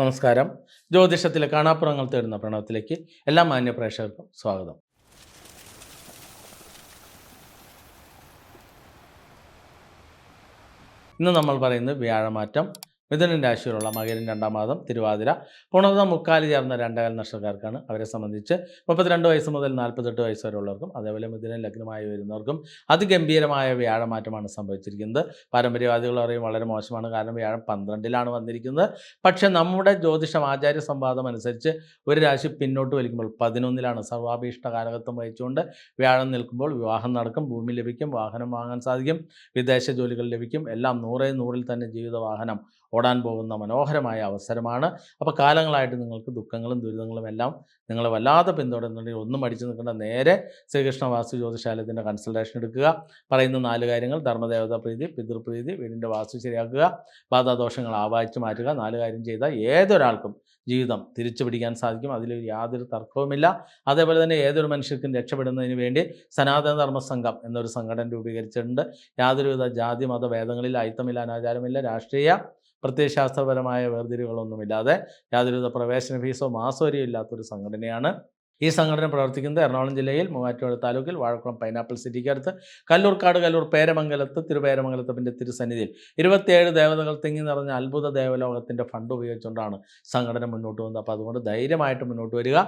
നമസ്കാരം. ജ്യോതിഷത്തിലെ കാണാപ്പുറങ്ങൾ തേടുന്ന പ്രണവത്തിലേക്ക് എല്ലാ മാന്യ പ്രേക്ഷകർക്കും സ്വാഗതം. ഇന്ന് നമ്മൾ പറയുന്നത് വ്യാഴമാറ്റം. മിഥുനൻ രാശിയിലുള്ള മകരൻ രണ്ടാം മാസം തിരുവാതിര. പുണർന്ന മുക്കാലി ചേർന്ന രണ്ടേകാൽ നക്ഷത്രക്കാർക്കാണ് അവരെ സംബന്ധിച്ച് മുപ്പത്തിരണ്ട് വയസ്സ് മുതൽ നാൽപ്പത്തെട്ട് വയസ്സ് വരെ ഉള്ളവർക്കും അതേപോലെ മിഥുനൻ ലഗ്നമായി വരുന്നവർക്കും അതിഗംഭീരമായ വ്യാഴമാറ്റമാണ് സംഭവിച്ചിരിക്കുന്നത്. പാരമ്പര്യവാദികൾ പറയും വളരെ മോശമാണ് കാരണം വ്യാഴം പന്ത്രണ്ടിലാണ് വന്നിരിക്കുന്നത്. പക്ഷേ നമ്മുടെ ജ്യോതിഷം ആചാര്യ സംവാദം അനുസരിച്ച് ഒരു രാശി പിന്നോട്ട് വലിക്കുമ്പോൾ പതിനൊന്നിലാണ് സർവാഭീഷ്ട കാലകത്വം വഹിച്ചുകൊണ്ട് വ്യാഴം നിൽക്കുമ്പോൾ വിവാഹം നടക്കും ഭൂമി ലഭിക്കും വാഹനം വാങ്ങാൻ സാധിക്കും വിദേശ ജോലികൾ ലഭിക്കും എല്ലാം നൂറേ നൂറിൽ തന്നെ ജീവിത വാഹനം ഓടാൻ പോകുന്ന മനോഹരമായ അവസരമാണ്. അപ്പോൾ കാലങ്ങളായിട്ട് നിങ്ങൾക്ക് ദുഃഖങ്ങളും ദുരിതങ്ങളും എല്ലാം നിങ്ങൾ വല്ലാതെ പിന്തുടരുന്നുണ്ടെങ്കിൽ ഒന്നും അടിച്ചു നിൽക്കേണ്ട. നേരെ ശ്രീകൃഷ്ണ വാസ്തു ജ്യോതിശാലയത്തിന്റെ കൺസൾട്ടേഷൻ എടുക്കുക. പറയുന്ന നാല് കാര്യങ്ങൾ ധർമ്മദേവതാ പ്രീതി പിതൃപ്രീതി വീടിന്റെ വാസ്തു ശരിയാക്കുക ബാധാദോഷങ്ങൾ ആവാഹിച്ച് മാറ്റുക നാല് കാര്യം ചെയ്താൽ ഏതൊരാൾക്കും ജീവിതം തിരിച്ചു പിടിക്കാൻ സാധിക്കും. അതിൽ യാതൊരു തർക്കവുമില്ല. അതേപോലെ തന്നെ ഏതൊരു മനുഷ്യർക്കും രക്ഷപ്പെടുന്നതിന് വേണ്ടി സനാതന ധർമ്മ സംഘം എന്നൊരു സംഘടന രൂപീകരിച്ചിട്ടുണ്ട്. യാതൊരുവിധ ജാതി മത ഭേദങ്ങളിൽ അയിത്തമില്ല അനാചാരമില്ല രാഷ്ട്രീയ പ്രത്യയശാസ്ത്രപരമായ വേർതിരിവുകളൊന്നുമില്ലാതെ യാതൊരുവിധ പ്രവേശന ഫീസോ മാസോരിയോ ഇല്ലാത്തൊരു സംഘടനയാണ് ഈ സംഘടന പ്രവർത്തിക്കുന്നത് എറണാകുളം ജില്ലയിൽ മൂവാറ്റുപുഴ താലൂക്കിൽ വാഴക്കുളം പൈനാപ്പിൾ സിറ്റിക്ക് അടുത്ത് കല്ലൂർക്കാട് കല്ലൂർ പേരമംഗലത്ത് തിരുപേരമംഗലത്തപ്പിന്റെ തിരുസന്നിധിയിൽ. ഇരുപത്തിയേഴ് ദേവതകൾ തിങ്ങി നിറഞ്ഞ അത്ഭുത ദേവലോകത്തിന്റെ ഫണ്ട് ഉപയോഗിച്ചുകൊണ്ടാണ് സംഘടന മുന്നോട്ട് പോകുന്നത്. അപ്പോൾ അതുകൊണ്ട് ധൈര്യമായിട്ട് മുന്നോട്ട് വരിക.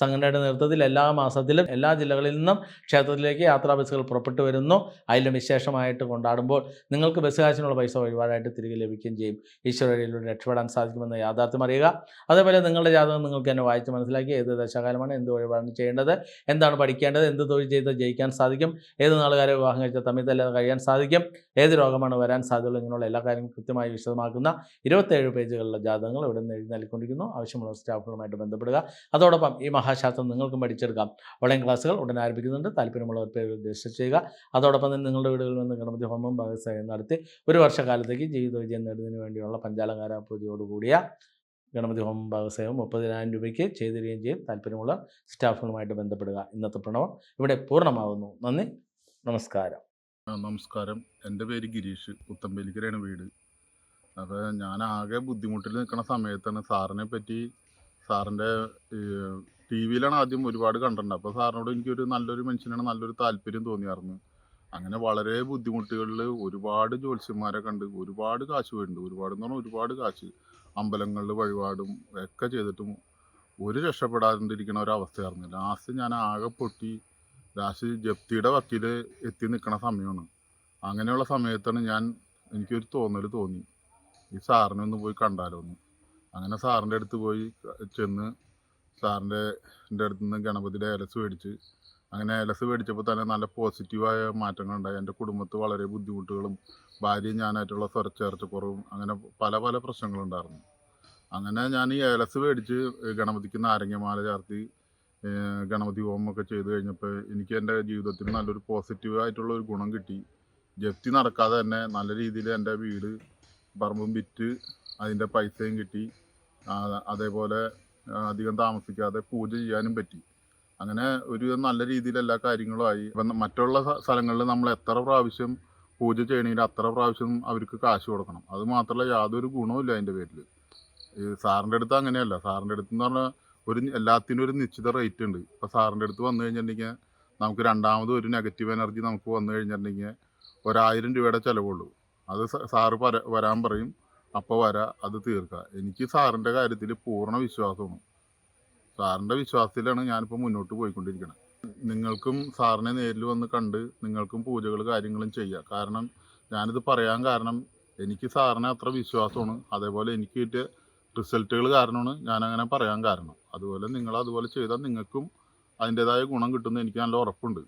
സംഘടനയുടെ നേതൃത്വത്തിൽ എല്ലാ മാസത്തിലും എല്ലാ ജില്ലകളിൽ നിന്നും ക്ഷേത്രത്തിലേക്ക് യാത്രാ ബസ്സുകൾ പുറപ്പെട്ടു വരുന്നു. അതിലും വിശേഷമായിട്ട് കൊണ്ടാടുമ്പോൾ നിങ്ങൾക്ക് ബസ് കാശിനുള്ള പൈസ വഴിപാടായിട്ട് തിരികെ ലഭിക്കുകയും ചെയ്യും. ഈശ്വരയിലൂടെ രക്ഷപ്പെടാൻ സാധിക്കുമെന്ന് യാഥാർത്ഥ്യം അറിയുക. അതേപോലെ നിങ്ങളുടെ ജാതകം നിങ്ങൾക്ക് തന്നെ വായിച്ച് മനസ്സിലാക്കി ഏത് ദശകാലമാണ് എന്ത് വഴിപാടാണ് ചെയ്യേണ്ടത്. എന്താണ് പഠിക്കേണ്ടത്? എന്ത് തൊഴിൽ ചെയ്ത് ജയിക്കാൻ സാധിക്കും? ഏത് നാളുകാരെ വിവാഹം കഴിച്ച തമ്മിൽ തന്നെ കഴിയാൻ സാധിക്കും? ഏത് രോഗമാണ് വരാൻ സാധ്യതയുള്ളത്? ഇങ്ങനെയുള്ള എല്ലാ കാര്യങ്ങളും കൃത്യമായി വിശദമാക്കുന്ന ഇരുപത്തേഴ് പേജുകളിലെ ജാതകങ്ങൾ ഇവിടെ നിന്ന് എഴുതി നൽകിക്കൊണ്ടിരിക്കുന്നു ആവശ്യമുള്ള സ്റ്റാഫുകളുമായിട്ട് ബന്ധപ്പെടുക. അതോടൊപ്പം ഈ മഹാശാസ്ത്രം നിങ്ങൾക്കും പഠിച്ചെടുക്കാം. ഓൺലൈൻ ക്ലാസ്സുകൾ ഉടൻ ആരംഭിക്കുന്നുണ്ട്. താല്പര്യമുള്ളവർ പേര് രജിസ്റ്റർ ചെയ്യുക. അതോടൊപ്പം തന്നെ നിങ്ങളുടെ വീടുകളിൽ നിന്ന് ഗണപതി ഹോമം ഭഗവത്സേവം നടത്തി ഒരു വർഷക്കാലത്തേക്ക് ജീവിത വിജയം നേടുന്നതിന് വേണ്ടിയുള്ള പഞ്ചാലങ്കാര പൂജയോടുകൂടിയ ഗണപതി ഹോമം ഭാഗസേവം മുപ്പതിനായിരം രൂപയ്ക്ക് ചെയ്തു തരികയും ചെയ്യും. താല്പര്യമുള്ള സ്റ്റാഫുകളുമായിട്ട് ബന്ധപ്പെടുക. ഇന്നത്തെ പ്രണവം ഇവിടെ പൂർണമാകുന്നു നന്ദി. നമസ്കാരം. നമസ്കാരം. എന്റെ പേര് ഗിരീഷ്. പുത്തമ്പേലിക്കരയാണ് വീട്. അപ്പോൾ ഞാൻ ആകെ ബുദ്ധിമുട്ടിൽ നിൽക്കുന്ന സമയത്താണ് സാറിനെ പറ്റി സാറിന്റെ ടി വിയിലാണ് ആദ്യം ഒരുപാട് കണ്ടിട്ടുണ്ട് അപ്പോൾ സാറിനോട് എനിക്കൊരു നല്ലൊരു മനുഷ്യനാണ് നല്ലൊരു താല്പര്യം തോന്നിയായിരുന്നു. അങ്ങനെ വളരെ ബുദ്ധിമുട്ടുകളിൽ ഒരുപാട് ജ്യോത്സ്യന്മാരെ കണ്ട് ഒരുപാട് കാശ് വേണ്ടി ഒരുപാട് എന്ന് പറഞ്ഞാൽ ഒരുപാട് കാശ് അമ്പലങ്ങളിൽ വഴിപാടും ഒക്കെ ചെയ്തിട്ടും ഒരു രക്ഷപ്പെടാതിരിക്കുന്ന ഒരവസ്ഥയായിരുന്നു. ലാസ്റ്റ് ഞാൻ ആകെ പൊട്ടി. ലാസ്റ്റ് ജപ്തിയുടെ വക്കീൽ എത്തി നിൽക്കുന്ന സമയമാണ്. അങ്ങനെയുള്ള സമയത്താണ് ഞാൻ എനിക്കൊരു തോന്നൽ തോന്നി. ഈ സാറിനെ ഒന്ന് പോയി കണ്ടാലോ ഒന്ന് അങ്ങനെ സാറിന്റെ അടുത്ത് പോയി ചെന്ന് സാറിന്റെ അടുത്ത് നിന്ന് ഗണപതിയുടെ ഏലസ് മേടിച്ച് അങ്ങനെ ഏലസ് മേടിച്ചപ്പോൾ തന്നെ നല്ല പോസിറ്റീവായ മാറ്റങ്ങൾ ഉണ്ടായി. എന്റെ കുടുംബത്ത് വളരെ ബുദ്ധിമുട്ടുകളും ഭാര്യയും ഞാനായിട്ടുള്ള സ്വരച്ചേർച്ചക്കുറവും അങ്ങനെ പല പല പ്രശ്നങ്ങളുണ്ടായിരുന്നു അങ്ങനെ ഞാൻ ഈ ഏലസ് മേടിച്ച് ഗണപതിക്ക് നാരങ്ങമാല ചേർത്തി ഗണപതി ഹോമമൊക്കെ ചെയ്തു കഴിഞ്ഞപ്പോൾ എനിക്ക് എന്റെ ജീവിതത്തിൽ നല്ലൊരു പോസിറ്റീവ് ആയിട്ടുള്ള ഒരു ഗുണം കിട്ടി. ജപ്തി നടക്കാതെ തന്നെ നല്ല രീതിയിൽ എന്റെ വീട് പറമ്പും വിറ്റ് അതിന്റെ പൈസയും കിട്ടി. അതേപോലെ അധികം താമസിക്കാതെ പൂജ ചെയ്യാനും പറ്റി. അങ്ങനെ ഒരു നല്ല രീതിയിൽ എല്ലാ കാര്യങ്ങളും ആയി. മറ്റുള്ള സ്ഥലങ്ങളിൽ നമ്മൾ എത്ര പ്രാവശ്യം പൂജ ചെയ്യണമെങ്കിൽ അത്ര പ്രാവശ്യം അവർക്ക് കാശ് കൊടുക്കണം. അത് മാത്രമല്ല യാതൊരു ഗുണവും ഇല്ല അതിന്റെ പേരിൽ. ഈ സാറിന്റെ അടുത്ത് അങ്ങനെയല്ല. സാറിന്റെ അടുത്ത് എന്ന് പറഞ്ഞാൽ ഒരു എല്ലാത്തിനും ഒരു നിശ്ചിത റേറ്റ് ഉണ്ട്. ഇപ്പോൾ സാറിന്റെ അടുത്ത് വന്നു കഴിഞ്ഞിട്ടുണ്ടെങ്കിൽ നമുക്ക് രണ്ടാമത് ഒരു നെഗറ്റീവ് എനർജി നമുക്ക് വന്നു കഴിഞ്ഞിട്ടുണ്ടെങ്കിൽ ഒരായിരം രൂപയുടെ ചിലവുള്ളൂ. അത് സാറ് വരാൻ പറയും. അപ്പോൾ വരാം. അത് തീർക്കുക എനിക്ക് സാറിന്റെ കാര്യത്തിൽ പൂർണ വിശ്വാസമാണ്. സാറിന്റെ വിശ്വാസത്തിലാണ് ഞാനിപ്പോൾ മുന്നോട്ട് പോയിക്കൊണ്ടിരിക്കുന്നത് നിങ്ങൾക്കും സാറിനെ നേരിൽ വന്ന് കണ്ട് നിങ്ങൾക്കും പൂജകൾ കാര്യങ്ങളും ചെയ്യുക കാരണം ഞാനിത് പറയാൻ കാരണം എനിക്ക് സാറിനെ അത്ര വിശ്വാസമാണ്. അതേപോലെ എനിക്ക് കിട്ടിയ റിസൾട്ടുകൾ കാരണമാണ് ഞാനങ്ങനെ പറയാൻ കാരണം. അതുപോലെ നിങ്ങൾ അതുപോലെ ചെയ്താൽ നിങ്ങൾക്കും അതിന്റെതായ ഗുണം കിട്ടുമെന്ന് എനിക്ക് നല്ല ഉറപ്പുണ്ട്.